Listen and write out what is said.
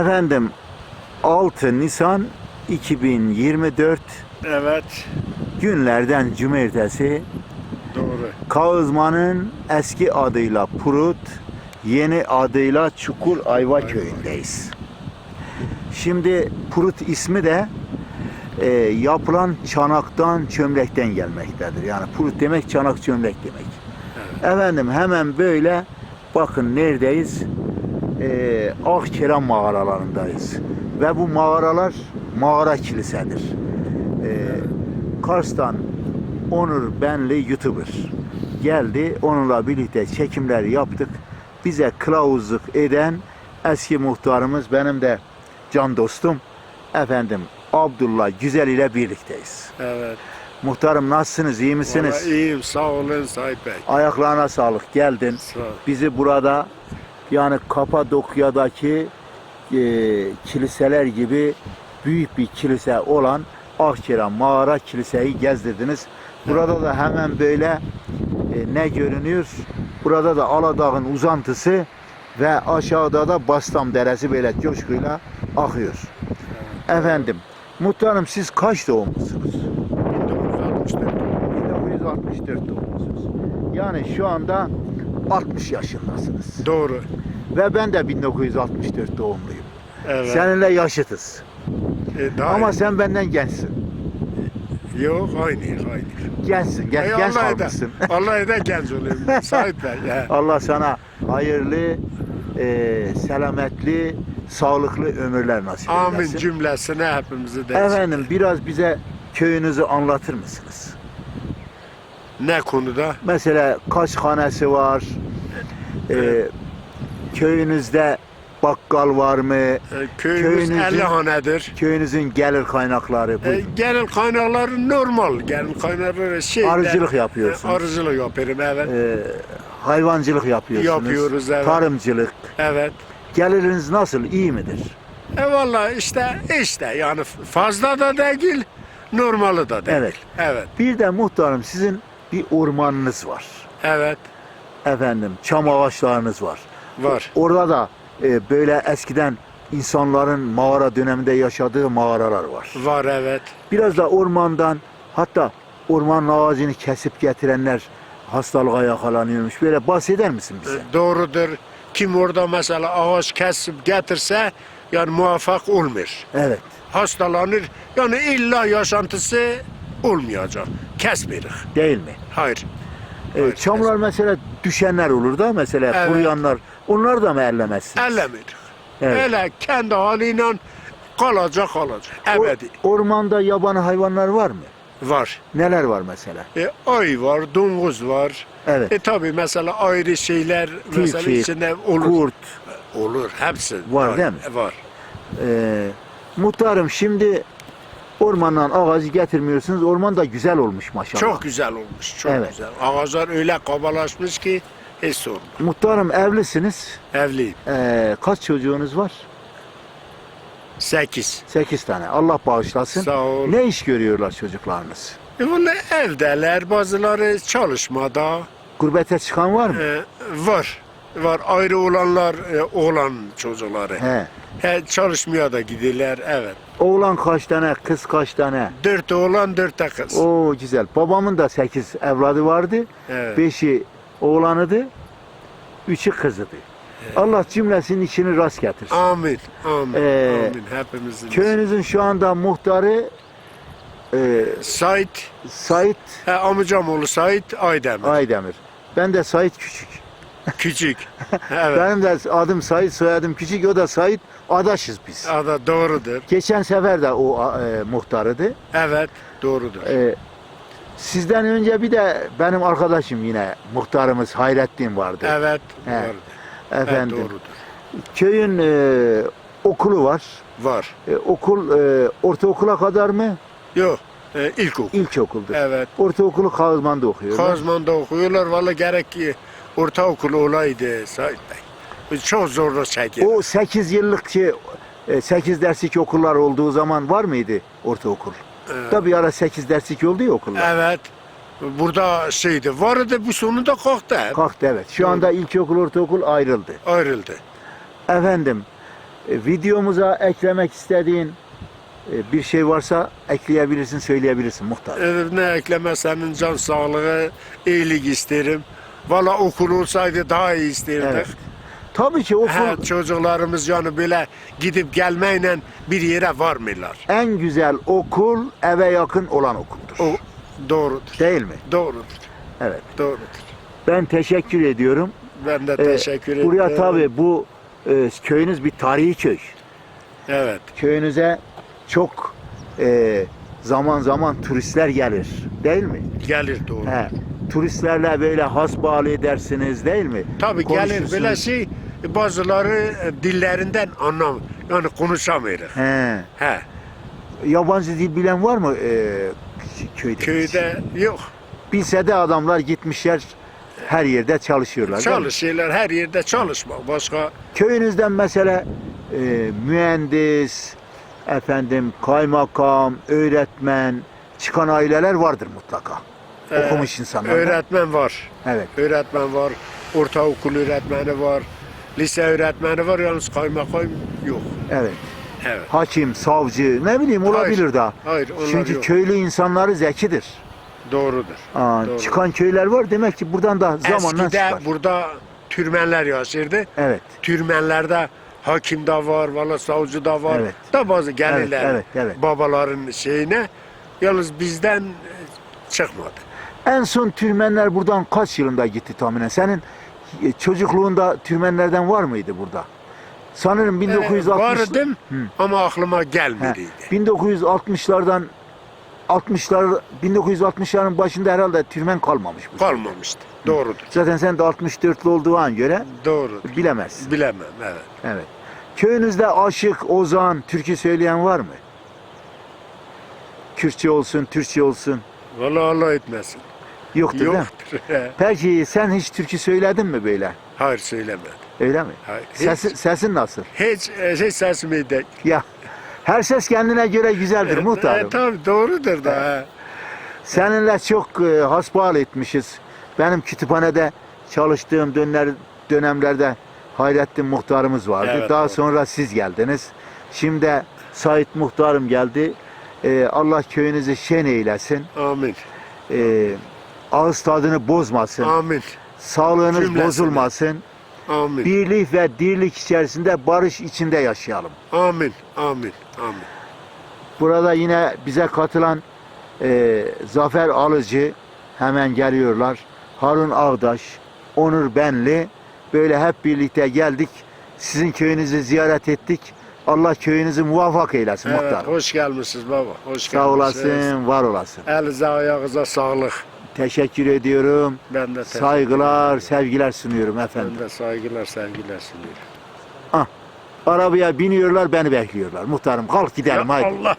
Efendim 6 Nisan 2024 Evet. günlerden cumartesi Doğru. Kağızman'ın eski adıyla Purut, yeni adıyla Çukur Ayva köyündeyiz. Şimdi Purut ismi de e, yapılan çanaktan, çömlekten gelmektedir. Yani Purut demek çanak çömlek demek. Efendim hemen böyle bakın neredeyiz? E, Akçeren mağaralarındayız. Ve bu mağaralar mağara kilisedir. E, Kars'tan Onur Benli YouTuber geldi. Onunla birlikte çekimler yaptık. Bize kılavuzluk eden eski muhtarımız benim de can dostum efendim Abdullah Güzel ile birlikteyiz. Evet. Muhtarım nasılsınız? iyi misiniz? Vallahi iyiyim. Sağ olun Sahip Bey. Ayaklarına sağlık. Geldin. Sağ ol. Bizi burada yani Kapadokya'daki e, kiliseler gibi büyük bir kilise olan Akçeren Mağara Kiliseyi gezdirdiniz. Burada da hemen böyle e, ne görünüyor? Burada da Aladağ'ın uzantısı ve aşağıda da Bastam Deresi böyle coşkuyla akıyor. Efendim, muhtarım siz kaç doğumlusunuz? 1964. 1964 doğumlusunuz. Yani şu anda 60 yaşındasınız. Doğru. Ve ben de 1964 doğumluyum. Evet. Seninle yaşıtız. E, daha Ama iyi. sen benden gençsin. Yok aynı aynı. Gençsin, genç Allah'a da- kalmışsın. Allah'a da genç olayım. Sahip Bey. Ya. Allah sana hayırlı, e, selametli, sağlıklı ömürler nasip Amin eylesin. cümlesine hepimizi de. Efendim biraz bize köyünüzü anlatır mısınız? Ne konuda? Mesela kaç hanesi var? E, köyünüzde bakkal var mı? E, köyümüz Köyünüzün- 50 hanedir. Köyünüzün gelir kaynakları. E, buyurun. gelin kaynakları normal. Gelin kaynakları şey. Arıcılık yapıyorsunuz. Arıcılık yapıyorum evet. E, hayvancılık yapıyorsunuz. Yapıyoruz, evet. Tarımcılık. Evet. Geliriniz nasıl? İyi midir? E valla işte işte yani fazla da değil, normalı da değil. Evet. Evet. Bir de muhtarım sizin bir ormanınız var. Evet. Efendim çam ağaçlarınız var. Var. Orada da e, böyle eskiden insanların mağara döneminde yaşadığı mağaralar var. Var evet. Biraz da ormandan hatta ormanın ağacını kesip getirenler hastalığa yakalanıyormuş. Böyle bahseder misin bize? E, Doğrudur. Kim orada mesela ağaç kesip getirse yani muvaffak olmuyor. Evet. Hastalanır. Yani illa yaşantısı olmayacak. Kesmiyoruz. Değil mi? Hayır. E, Evet, çamlar mesela düşenler olur da mesela Evet. kuruyanlar onlar da mı ellemezsiniz? Ellemiyoruz. Evet. Öyle kendi haliyle kalacak kalacak. O- Ebedi. ormanda yabani hayvanlar var mı? Var. Neler var mesela? E, ay var, domuz var. Evet. E tabi mesela ayrı şeyler mesela Tilki, içinde olur. Kurt. Olur hepsi. Var değil mi? Var. Ee, muhtarım şimdi ormandan ağacı getirmiyorsunuz. Orman da güzel olmuş maşallah. Çok güzel olmuş. Çok Evet. güzel. Ağaçlar öyle kabalaşmış ki hiç sorun. Muhtarım evlisiniz. Evliyim. Ee, kaç çocuğunuz var? Sekiz. 8 tane. Allah bağışlasın. Sağ ol. Ne iş görüyorlar çocuklarınız? E bunlar evdeler. Bazıları çalışmada. Gurbete çıkan var mı? E, var. Var. Ayrı olanlar e, oğlan çocukları. He. He, çalışmaya da gidiyorlar. Evet. Oğlan kaç tane, kız kaç tane? Dört oğlan, dört de kız. Oo güzel. Babamın da 8 evladı vardı. Evet. Beşi oğlanıdı. Üçü kızıdı. Allah cümlesinin içini rast getirsin. Amin. Amin. Ee, Amin. Hepimizin. Köyünüzün şu anda muhtarı e, Sait. Sait He, amcam oğlu Sait Aydemir. Aydemir. Ben de Sait Küçük. Küçük. Evet. Benim de adım Sait, soyadım Küçük. O da Sait. Adaşız biz. Ada doğrudur. Geçen sefer de o e, muhtarıydı. Evet, doğrudur. E, sizden önce bir de benim arkadaşım yine muhtarımız Hayrettin vardı. Evet, He. doğrudur. Evet, Efendim. doğrudur. Köyün e, okulu var. Var. E, okul e, ortaokula kadar mı? Yok, e, ilkokul. İlkokuldur. Evet. Ortaokulu Kağızman'da okuyorlar. Kazman'da okuyorlar. Valla gerek ki ortaokul olaydı Sait Bey. Çok zorla çekiyor. O 8 yıllık şey, 8 derslik okullar olduğu zaman var mıydı ortaokul? Evet. Tabii ara 8 derslik oldu ya okullar. Evet. Burada şeydi, vardı bu sonunda kalktı. Kalktı evet. Şu anda ilkokul ortaokul ayrıldı. Ayrıldı. Efendim E, videomuza eklemek istediğin e, bir şey varsa ekleyebilirsin, söyleyebilirsin muhtar. Ee, ne ekleme senin can sağlığı, iyilik isterim. Valla okul olsaydı daha iyi isterdik. Evet. Tabii ki okul Ha, çocuklarımız yani böyle gidip gelmeyle bir yere varmıyorlar. en güzel okul eve yakın olan okuldur. O doğrudur. Değil mi? Doğrudur. Evet. Doğrudur. Ben teşekkür ediyorum. Ben de Ee, teşekkür ederim. Buraya tabii bu e, köyünüz bir tarihi köy. Evet. Köyünüze çok e, zaman zaman turistler gelir. Değil mi? Gelir doğru. He. Turistlerle böyle hasbihal edersiniz değil mi? Tabii gelir böyle şey bazıları dillerinden anlam yani konuşamıyor. He. He. Yabancı dil bilen var mı e, köyde? Köyde yok. Bilse de adamlar gitmişler her yerde çalışıyorlar. Çalışıyorlar her yerde çalışmak. Başka Köyünüzden mesela e, mühendis, efendim kaymakam, öğretmen çıkan aileler vardır mutlaka. E, Okumuş insanlar. öğretmen var. Evet. Öğretmen var. Ortaokul öğretmeni var. Lise öğretmeni var. Yalnız kaymakam yok. Evet. Evet. Hakim, savcı ne bileyim olabilir Hayır. Hayır onlar Çünkü yok. köylü insanları zekidir. Doğrudur. Aa, Doğru. çıkan köyler var demek ki buradan da zamanla Eskide çıkar. burada türmenler yaşırdı. Evet. Türmenlerde hakim da var, valla savcı da var. Evet. Da bazı gelirler Evet, evet, evet. babaların şeyine. Yalnız bizden çıkmadı. En son Türmenler buradan kaç yılında gitti tahminen? Senin e, çocukluğunda Türmenlerden var mıydı burada? Sanırım 1960 Ee, vardım Hı. ama aklıma He, gelmediydi. 1960'lardan 60'lar 1960'ların başında herhalde Türmen kalmamış bu. Kalmamıştı. Doğrudur. Zaten sen de 64'lü olduğun göre Doğrudur. bilemezsin. Bilemem evet. Evet. Köyünüzde aşık, ozan, türkü söyleyen var mı? Kürtçe olsun, Türkçe olsun. Valla Allah etmesin. Yoktur değil mi? Yoktur. Peki sen hiç türkü söyledin mi böyle? Hayır söylemedim. Öyle mi? Hayır. Hiç, Sesin, sesin nasıl? hiç, e, hiç sesimi de. Ya her ses kendine göre güzeldir muhtarım. E, tabii doğrudur da. he. Seninle çok e, hasbihal etmişiz. Benim kütüphanede çalıştığım dönemler, dönemlerde Hayrettin muhtarımız vardı. Evet, Daha doğru. sonra siz geldiniz. Şimdi Sait muhtarım geldi. E, Allah köyünüzü şen eylesin. Amin. E, ağız tadını bozmasın. Amin. Sağlığınız Cümlesine. bozulmasın. Amin. Birlik ve dirlik içerisinde barış içinde yaşayalım. Amin. Amin. Amin. Burada yine bize katılan e, Zafer Alıcı hemen geliyorlar. Harun Ağdaş, Onur Benli böyle hep birlikte geldik. Sizin köyünüzü ziyaret ettik. Allah köyünüzü muvaffak eylesin Evet, muhtarım. hoş gelmişsiniz baba. Hoş Sağ olasın, var olasın. Elinize ayağınıza sağlık. Teşekkür ediyorum. Ben de Saygılar, ederim. sevgiler sunuyorum efendim. Ben de saygılar, sevgiler sunuyorum. Arabaya biniyorlar, beni bekliyorlar. Muhtarım kalk gidelim Ya haydi. Allah